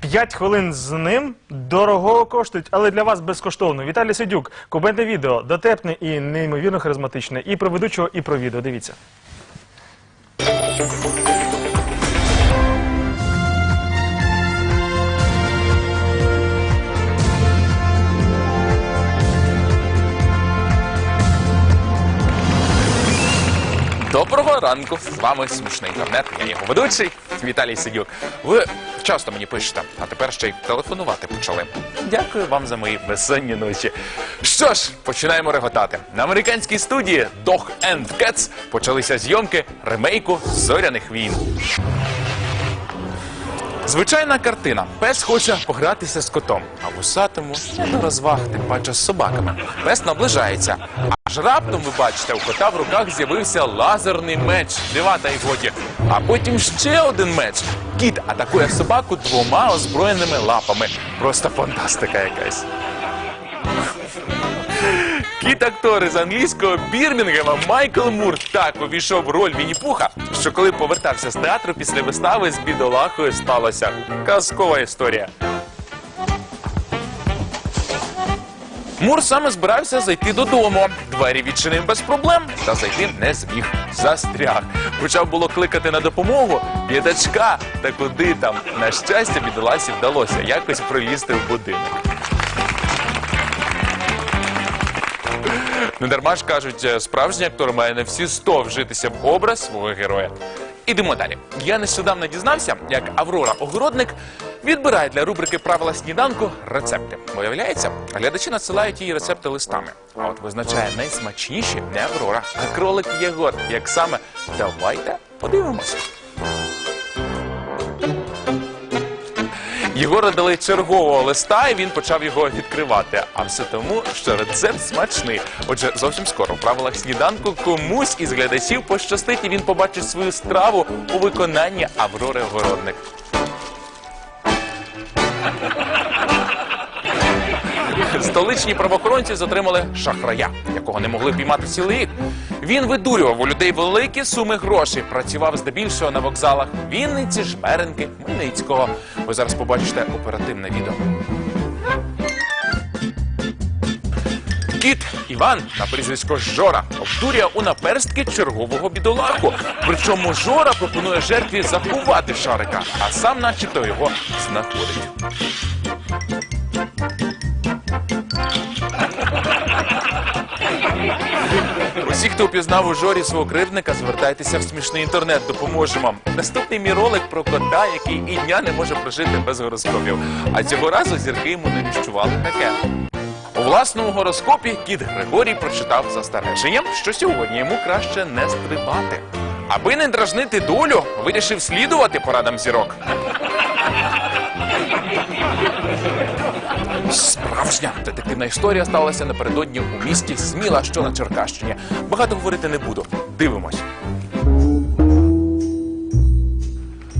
П'ять хвилин з ним дорого коштують, але для вас безкоштовно. Віталій Сидюк, кубентне відео, дотепне і неймовірно харизматичне. І про ведучого, і про відео. Дивіться. Доброго ранку! З вами смішний інтернет. Я його ведучий Віталій Сидюк. Ви часто мені пишете, а тепер ще й телефонувати почали. Дякую вам за мої безсонні ночі. Що ж, починаємо реготати. На американській студії Dog and Cats почалися зйомки ремейку зоряних війн. Звичайна картина. Пес хоче погратися з котом, а вусатому не до розваг, тим паче з собаками. Пес наближається. Аж раптом, ви бачите, у кота в руках з'явився лазерний меч. Дива та й годі. А потім ще один меч. Кіт атакує собаку двома озброєними лапами. Просто фантастика якась. Кіт-актор із англійського Бірмінгема Майкл Мур так увійшов роль Вінні-Пуха, що коли повертався з театру після вистави з бідолахою сталася Казкова історія. Мур саме збирався зайти додому. Двері відчинив без проблем, та зайти не зміг. Застряг. Почав було кликати на допомогу п'ятачка. Та куди там? На щастя, бідоласі вдалося якось пролізти в будинок. Не дарма ж кажуть, е, справжній актор має на всі 100 вжитися в образ свого героя. Ідемо далі. Я нещодавно дізнався, як Аврора Огородник відбирає для рубрики Правила сніданку рецепти. Виявляється, глядачі надсилають її рецепти листами. А от визначає найсмачніші не Аврора, а кролик Єгор. Як саме, давайте подивимося. Дали чергового листа, і він почав його відкривати. А все тому, що рецепт смачний. Отже, зовсім скоро в правилах сніданку комусь із глядачів пощастить, і він побачить свою страву у виконанні Аврори Городник. Столичні правоохоронці затримали шахрая, якого не могли піймати цілий рік. Він видурював у людей великі суми грошей, працював здебільшого на вокзалах Вінниці, Жмеренки, Хмельницького. Ви зараз побачите оперативне відео. Кіт Іван на прізвисько Жора обдурює у наперстки чергового бідолаху. Причому Жора пропонує жертві заховати шарика, а сам начебто його знаходить. Усі, хто впізнав у Жорі свого кривдника, звертайтеся в смішний інтернет, допоможемо. Наступний мій ролик про кота, який і дня не може прожити без гороскопів. А цього разу зірки йому не віщували таке. У власному гороскопі кіт Григорій прочитав застереження, що сьогодні йому краще не стрибати. Аби не дражнити долю, вирішив слідувати порадам зірок. Справжня детективна історія сталася напередодні у місті Сміла, що на Черкащині. Багато говорити не буду. Дивимось.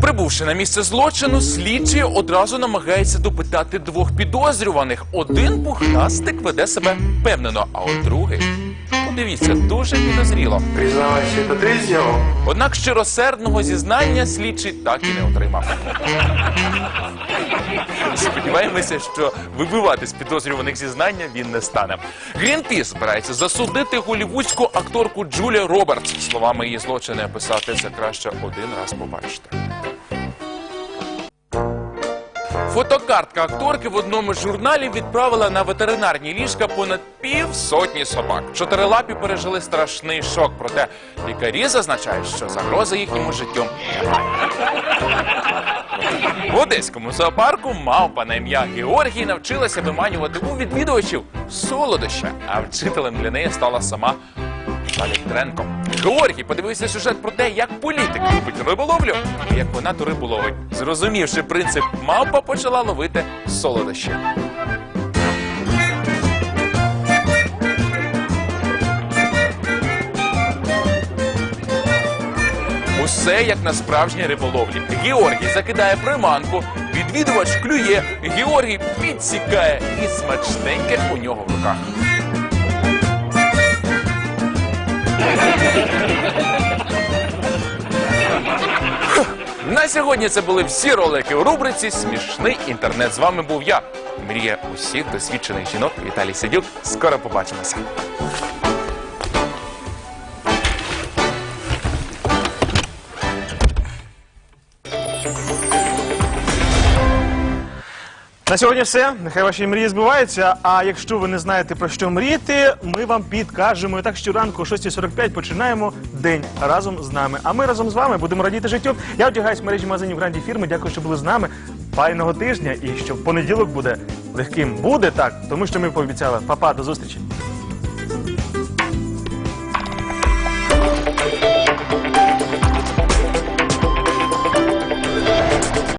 Прибувши на місце злочину, слідчі одразу намагаються допитати двох підозрюваних. Один пухнастик веде себе впевнено, а от другий, подивіться, дуже підозріло. Признавайся, это ты сделал? Однак щиросердного зізнання слідчий так і не отримав. Сподіваємося, що вибивати з підозрюваних зізнання він не стане. Грінпіс збирається засудити голівудську акторку Джулі Робертс. Словами її злочини писати це краще один раз побачити. Фотокартка акторки в одному з журналів відправила на ветеринарні ліжка понад півсотні собак. Чотирилапі пережили страшний шок, проте лікарі зазначають, що загрози їхньому життю. В одеському зоопарку мавпа на ім'я Георгій навчилася виманювати у відвідувачів солодощі, а вчителем для неї стала сама Валітренко. Георгій подивився сюжет про те, як політик любить риболовлю, і як вона ту рибу ловить. Зрозумівши принцип, мавпа почала ловити солодощі. Усе як на справжній риболовлі. Георгій закидає приманку, відвідувач клює, Георгій підсікає і смачненьке у нього в руках. На сьогодні це були всі ролики у рубриці Смішний інтернет. З вами був я, мрія усіх досвідчених жінок Віталій Сидюк. Скоро побачимося. На сьогодні все. Нехай ваші мрії збуваються. А якщо ви не знаєте про що мріяти, ми вам підкажемо. І так щоранку о 6.45 починаємо день разом з нами. А ми разом з вами будемо радіти життю. Я одягаюсь в мережі магазинів гранді фірми. Дякую, що були з нами. Файного тижня і що понеділок буде легким. Буде так, тому що ми пообіцяли. Папа, до зустрічі.